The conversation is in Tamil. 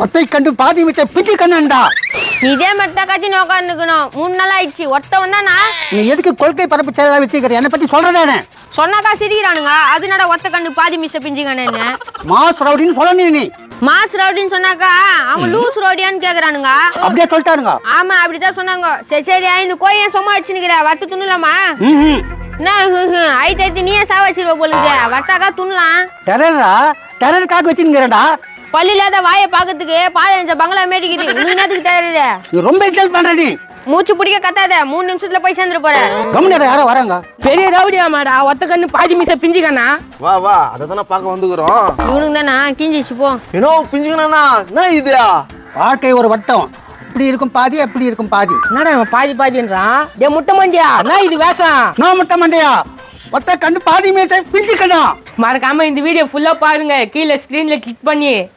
ஒத்தை கண்டு பாதி மிச்ச பிச்சு கண்ணண்டா. இதே மாதிரி தான் கத்தி உட்காந்துக்கணும் மூணு நாள் ஆயிடுச்சு. ஒருத்தவன் தானா? நீ எதுக்கு கொள்கை பரப்பு செயலா வச்சுக்கிற? என்னை பத்தி சொல்றதானே சொன்னாக்கா சிரிக்கிறானுங்க அதனோட ஒத்த கண்டு பாதி மிஸ் பிஞ்சுக்கணுன்னு மாஸ் ரவுடின்னு சொல்லணும் நீ மாஸ் ரவுடின்னு சொன்னாக்கா அவங்க லூஸ் ரவுடியான்னு கேக்குறானுங்க. அப்படியே சொல்லிட்டானுங்க. ஆமா அப்படிதான் சொன்னாங்க. சரி சரி இந்த கோயில் சும்மா வச்சுனுக்கிற வத்து. என்ன ஐத்து நீயே சாவச்சிருவ போலுது வத்தாக்கா துண்ணலாம் டெரரா டெரருக்காக வச்சுங்கிறடா பள்ளி இல்லாத வாயை பாக்கிறதுக்கு பாலஞ்ச பங்களா மேடிக்குது. தெரியுது நீ ரொம்ப இன்சல்ட் பண்ற நீ. மூச்சு பிடிக்க கத்தாத. மூணு நிமிஷத்துல போய் சேர்ந்துட்டு போற. கம்முனு யாரோ வராங்க. பெரிய ரவுடியா மாடா ஒத்த கண்ணு பாதி மீச பிஞ்சுக்கண்ணா. வா வா அதை தானே பார்க்க வந்துக்கிறோம். இவனுக்கு தானா? கிஞ்சிச்சு போ. என்ன பிஞ்சுக்கணா என்ன இது? வாழ்க்கை ஒரு வட்டம். இப்படி இருக்கும் பாதி அப்படி இருக்கும் பாதி. என்னடா இவன் பாதி பாதின்றான்? டே முட்டை மண்டியா? நான் இது வேஷம்? நான் முட்டை மண்டையா? ஒத்த கண்டு பாதி மேச பிச்சு கண்ணா மறக்காம இந்த வீடியோ ஃபுல்லா பாருங்க. கீழே ஸ்கிரீன்ல கிளிக் பண்ணி.